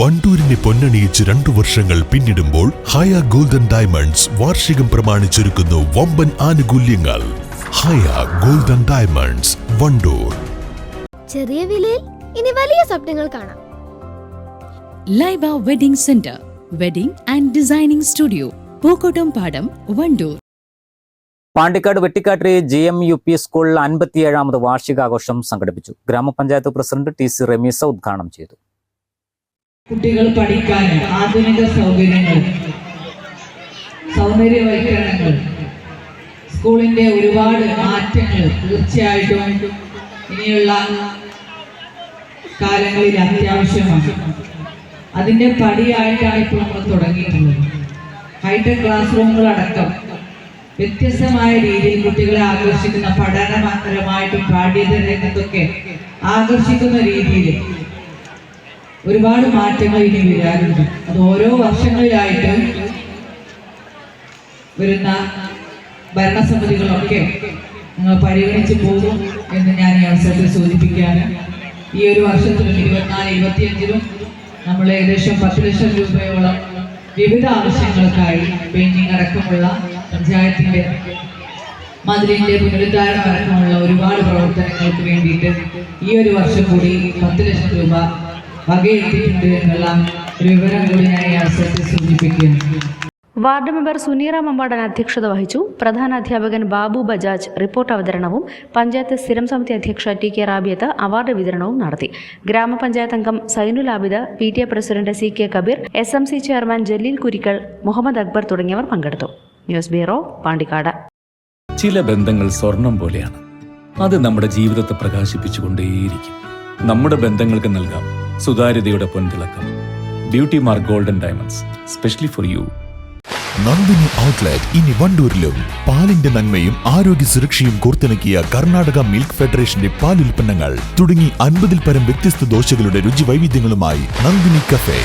വണ്ടൂരിനെ പൊന്നണിയിച്ച് രണ്ടു വർഷങ്ങൾ പിന്നിടുമ്പോൾ ഹയ ഗോൾഡൻ ഡയമണ്ട്സ് വാർഷികം പ്രമാണിച്ചൊരുക്കുന്നു വമ്പൻ ആനുകൂല്യങ്ങൾ. Haya golden diamonds Wandoor. ചെറിയ വിലയിൽ ഇനി വലിയ സ്വപ്നങ്ങൾ കാണാം. Laiba wedding centre wedding and designing studio Pookkottumpadam Wandoor. Pandikkad വെട്ടിക്കാട്ടിലെ J M U P സ്കൂളിൽ അൻപത്തിയേഴാമത് വാർഷികാഘോഷം സംഘടിപ്പിച്ചു. ഗ്രാമപഞ്ചായത്ത് പ്രസിഡന്റ് ടി സി റമീസ ഉദ്ഘാടനം ചെയ്തു. കുട്ടികൾ പഠിക്കാൻ ആധുനിക സൗകര്യങ്ങൾ സൗന്ദര്യവൽക്കരണങ്ങൾ സ്കൂളിന്റെ ഒരുപാട് മാറ്റങ്ങൾ തീർച്ചയായിട്ടും ഇനിയുള്ള കാലങ്ങളിൽ അത്യാവശ്യമാണ്. അതിന്റെ പടിയായിട്ടാണ് ഇപ്പോൾ നമ്മൾ തുടങ്ങിയിട്ടുള്ളത്. ഹൈടെക് ക്ലാസ് റൂമുകൾ അടക്കം വ്യത്യസ്തമായ രീതിയിൽ കുട്ടികളെ ആകർഷിക്കുന്ന പഠനപരമായിട്ടും പാഠ്യേതര രംഗത്തൊക്കെ ആകർഷിക്കുന്ന രീതിയിൽ ഒരുപാട് മാറ്റങ്ങൾ ഇനി വരാറുണ്ട്. അത് ഓരോ വർഷങ്ങളിലായിട്ട് വരുന്ന ഭരണസമിതികളൊക്കെ നിങ്ങൾ പരിഗണിച്ചു പോകും എന്ന് ഞാൻ ഈ അവസരത്തിൽ സൂചിപ്പിക്കുകയാണ്. ഈ ഒരു വർഷത്തിലും ഇരുപത്തിനാല് ഇരുപത്തിയഞ്ചിലും നമ്മൾ ഏകദേശം പത്ത് ലക്ഷം രൂപയോളം വിവിധ ആവശ്യങ്ങൾക്കായി പെയിന്റിംഗ് അടക്കമുള്ള പഞ്ചായത്തിന്റെ മതിലിന്റെ പുനരുദ്ധാരണം അടക്കമുള്ള ഒരുപാട് പ്രവർത്തനങ്ങൾക്ക് വേണ്ടിയിട്ട് ഈ ഒരു വർഷം കൂടി പത്ത് ലക്ഷം രൂപ വകയെത്തിയിട്ടുണ്ട് എന്നുള്ള ഒരു വിവരം കൂടി ഞാൻ ഈ അവസരത്തിൽ സൂചിപ്പിക്കുകയാണ്. വാർഡ് മെമ്പർ സുനീറ മമ്പാടൻ അധ്യക്ഷത വഹിച്ചു. പ്രധാന അധ്യാപകൻ ബാബു ബജാജ് റിപ്പോർട്ട് അവതരണവും പഞ്ചായത്ത് സ്ഥിരം സമിതി അധ്യക്ഷ ടി കെ റാബിയത്ത് അവാർഡ് വിതരണവും നടത്തി. ഗ്രാമപഞ്ചായത്ത് അംഗം Zainul Abid P T A president C K Kabeer S M C chairman Jaleel Kurikkal Muhammad Akbar തുടങ്ങിയവർ പങ്കെടുത്തു. News bureau Pandikkad. ചില ബന്ധങ്ങൾ സ്വർണം പോലെയാണ്. അത് നമ്മുടെ ജീവിതത്തെ പ്രകാശിപ്പിച്ചുകൊണ്ടേയിരിക്കും. നമ്മുടെ ബന്ധങ്ങൾക്ക് നൽകാം സുതാര്യതയുടെ പൊൻതിളക്കം. Beauty mark golden diamonds specially for you Nandini outlet ഇനി വണ്ടൂരിലും. പാലിന്റെ നന്മയും ആരോഗ്യ സുരക്ഷയും കോർത്തിണക്കിയ കർണാടക മിൽക്ക് ഫെഡറേഷന്റെ പാലുൽപ്പന്നങ്ങൾ. തുടങ്ങി അൻപതിൽ പരം വ്യത്യസ്ത ദോശകളുടെ രുചി വൈവിധ്യങ്ങളുമായി നന്ദിനി കഫേ